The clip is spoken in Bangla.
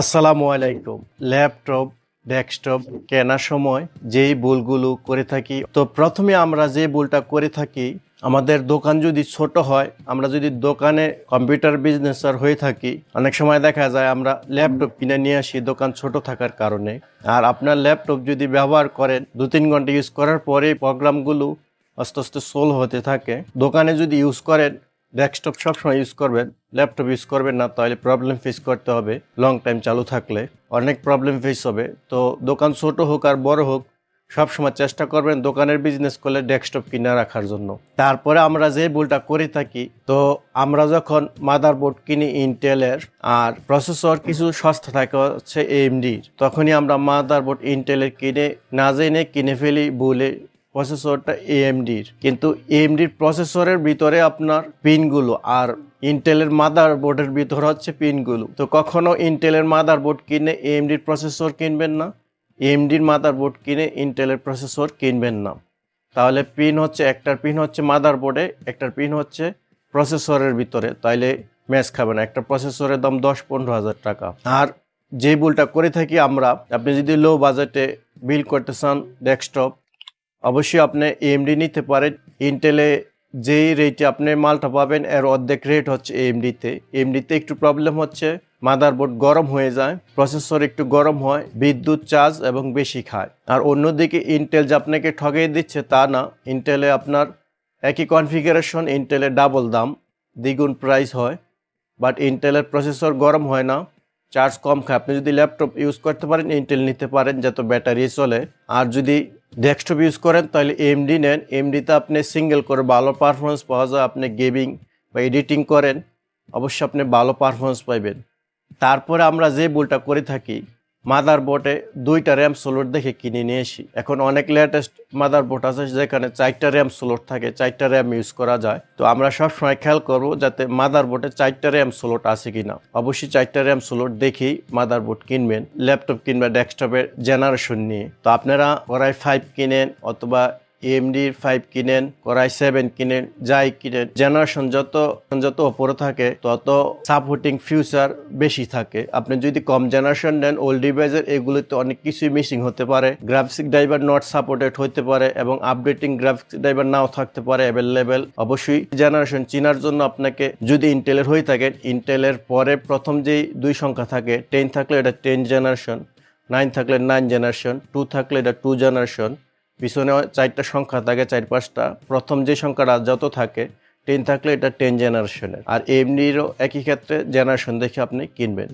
আসসালামু আলাইকুম। ল্যাপটপ, ডেস্কটপ কেনার সময় যেই ভুলগুলো করে থাকি, তো প্রথমে আমরা যে ভুলটা করে থাকি, আমাদের দোকান যদি ছোট হয়, আমরা যদি দোকানে কম্পিউটার বিজনেসার হয়ে থাকি, অনেক সময় দেখা যায় আমরা ল্যাপটপ কিনে নিয়ে আসি দোকান ছোট থাকার কারণে। আর আপনার ল্যাপটপ যদি ব্যবহার করেন দু তিন ঘণ্টা ইউজ করার পরে প্রোগ্রামগুলো আস্তে আস্তে সোল হতে থাকে। দোকানে যদি ইউজ করেন ডেস্কটপ সবসময় ইউজ করবেন ল্যাপটপ ইউজ করবেন না, তাহলে প্রবলেম ফেস করতে হবে লং টাইম চালু থাকলে। অনেক প্রবলেম ফেস হবে। তো দোকান ছোট হোক আর বড় হোক, সবসময় চেষ্টা করবেন দোকানের বিজনেস করলে ডেস্কটপ কিনে রাখার জন্য। তারপরে আমরা যে ভুলটা করে থাকি, তো আমরা যখন মাদারবোর্ড কিনি ইন্টেলের আর প্রসেসর কিছু সস্তা থাকে, হচ্ছে এমডির তখনই আমরা মাদারবোর্ড ইন্টেলের কিনে, না জেনে কিনে ফেলি বলে প্রসেসরটা এএমডির কিন্তু এএমডির প্রসেসরের ভিতরে আপনার পিনগুলো আর ইন্টেলের মাদার বোর্ডের ভিতর হচ্ছে পিনগুলো তো কখনো ইন্টেলের মাদার বোর্ড কিনে এএমডির প্রসেসর কিনবেন না? এএমডির মাদার বোর্ড কিনে ইন্টেলের প্রসেসর কিনবেন না। তাহলে পিন হচ্ছে, একটার পিন হচ্ছে মাদার বোর্ডে একটার পিন হচ্ছে প্রসেসরের ভিতরে। তাইলে ম্যাচ খাবে না। একটা প্রসেসরের দাম দশ পনেরো হাজার টাকা। আর যে ভুলটা করে থাকি আমরা, আপনি যদি লো বাজেটে বিল করতে চান ডেস্কটপ অবশ্যই আপনি এমডি নিতে পারেন। ইন্টেলে যেই রেটে আপনি মালটা পাবেন, এর অর্ধেক রেট হচ্ছে এমডিতে এমডিতে একটু প্রবলেম হচ্ছে মাদারবোর্ড গরম হয়ে যায় প্রসেসর একটু গরম হয়, বিদ্যুৎ চার্জ এবং বেশি খায়। আর অন্যদিকে ইন্টেল যে আপনাকে ঠগিয়ে দিচ্ছে তা না। ইন্টেলে আপনার একই কনফিগারেশন ইন্টেলে ডাবল দাম, দ্বিগুণ প্রাইস হয় বাট ইন্টেলের প্রসেসর গরম হয় না। চার্জ কম খায়। আপনি যদি ল্যাপটপ ইউজ করতে পারেন ইন্টেল নিতে পারেন, যাতে ব্যাটারি চলে। আর যদি ডেস্কটপ ইউজ করেন, তাহলে এমডি নেন। এমডিতে আপনি সিঙ্গেল করে ভালো পারফরমেন্স পাওয়া যায়। আপনি গেমিং বা এডিটিং করেন, অবশ্যই আপনি ভালো পারফরমেন্স পাইবেন। তারপরে আমরা যে ভুলটা করে থাকি মাদার বোটে দুইটা র্যাম সোলোট দেখে কিনে নিয়ে আসি। এখন অনেক লেটেস্ট মাদার বোট আছে যেখানে চারটা র্যাম সোলোট থাকে, চারটা র্যাম ইউজ করা যায়। তো আমরা সবসময় খেয়াল করব যাতে মাদার বোটে চারটা র্যাম সোলোট আছে কিনা। অবশ্যই চারটা র্যাম সোলোট দেখেই মাদার বোট কিনবেন ল্যাপটপ কিনবা ডেস্কটপের জেনারেশন নিয়ে। তো আপনারা ওরাই ফাইভ কিনেন অথবা এমডির ফাইভ কিনেন করাই সেভেন কিনেন, যাই কিনেন জেনারেশন যত যত ওপরে থাকে, তত সাপোর্টিং ফিউচার বেশি থাকে। আপনি যদি কম জেনারেশন নেন ওল্ড ডিভাইসের এগুলিতে অনেক কিছুই মিসিং হতে পারে। গ্রাফিক্স ড্রাইভার নট সাপোর্টেড হতে পারে এবং আপডেটিং গ্রাফিক্স ড্রাইভার নাও থাকতে পারে অ্যাভেলেবেল অবশ্যই জেনারেশন চিনার জন্য আপনাকে যদি ইন্টেলের হয়ে থাকেন ইন্টেলের পরে প্রথম যেই দুই সংখ্যা থাকে টেন থাকলে এটা টেন জেনারেশন নাইন থাকলে নাইন জেনারেশন টু থাকলে এটা টু জেনারেশন পিছনে চারটা সংখ্যা থাকে, চার পাঁচটা। প্রথম যে সংখ্যাটা যত থাকে টেন থাকলে এটা টেন জেনারেশনের আর এমনিরও একই ক্ষেত্রে জেনারেশন দেখে আপনি কিনবেন।